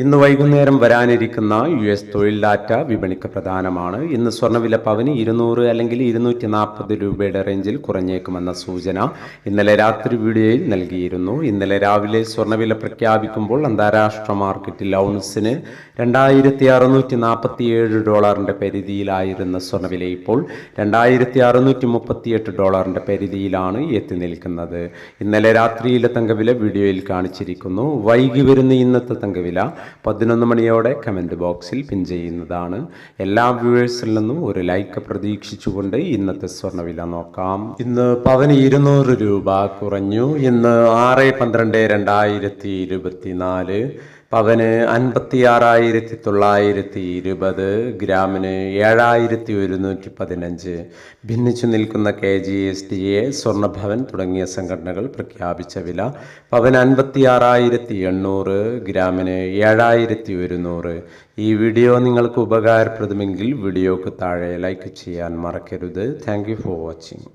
ഇന്ന് വൈകുന്നേരം വരാനിരിക്കുന്ന യു എസ് തൊഴിൽ ഡാറ്റ വിപണിക്ക് പ്രധാനമാണ്. ഇന്ന് സ്വർണവില പവന് ഇരുന്നൂറ് അല്ലെങ്കിൽ ഇരുന്നൂറ്റി നാൽപ്പത് രൂപയുടെ റേഞ്ചിൽ കുറഞ്ഞേക്കുമെന്ന സൂചന ഇന്നലെ രാത്രി വീഡിയോയിൽ നൽകിയിരുന്നു. ഇന്നലെ രാവിലെ സ്വർണവില പ്രഖ്യാപിക്കുമ്പോൾ അന്താരാഷ്ട്ര മാർക്കറ്റിൽ ഔൺസിന് രണ്ടായിരത്തി അറുന്നൂറ്റി നാൽപ്പത്തി ഏഴ് ഡോളറിന്റെ പരിധിയിലായിരുന്ന സ്വർണവില ഇപ്പോൾ രണ്ടായിരത്തി അറുന്നൂറ്റി മുപ്പത്തിയെട്ട് ഡോളറിന്റെ പരിധിയിലാണ് എത്തി നിൽക്കുന്നത്. ഇന്നലെ രാത്രിയിലെ തങ്കവില വീഡിയോയിൽ കാണിച്ചിരിക്കുന്നു. വൈകി വരുന്ന ഇന്നത്തെ തങ്കവില പതിനൊന്ന് മണിയോടെ കമന്റ് ബോക്സിൽ പിൻ ചെയ്യുന്നതാണ്. എല്ലാ വ്യൂവേഴ്സിൽ നിന്നും ഒരു ലൈക്ക് പ്രതീക്ഷിച്ചുകൊണ്ട് ഇന്നത്തെ സ്വർണവില നോക്കാം. ഇന്ന് പവന് ഇരുന്നൂറ് രൂപ കുറഞ്ഞു. ഇന്ന് ആറ് പന്ത്രണ്ട് രണ്ടായിരത്തി ഇരുപത്തിനാല്. പവന് അൻപത്തി ആറായിരത്തി തൊള്ളായിരത്തി ഇരുപത് ഗ്രാമിന് ഏഴായിരത്തി ഒരുന്നൂറ്റി പതിനഞ്ച് ഭിന്നിച്ചു നിൽക്കുന്ന K G S T A Swarnabhavan തുടങ്ങിയ സംഘടനകൾ പ്രഖ്യാപിച്ച വില പവൻ അൻപത്തി ആറായിരത്തി എണ്ണൂറ് ഗ്രാമിന് ഏഴായിരത്തി ഒരുന്നൂറ് ഈ വീഡിയോ നിങ്ങൾക്ക് ഉപകാരപ്രദമെങ്കിൽ വീഡിയോക്ക് താഴെ ലൈക്ക് ചെയ്യാൻ മറക്കരുത്. Thank for watching.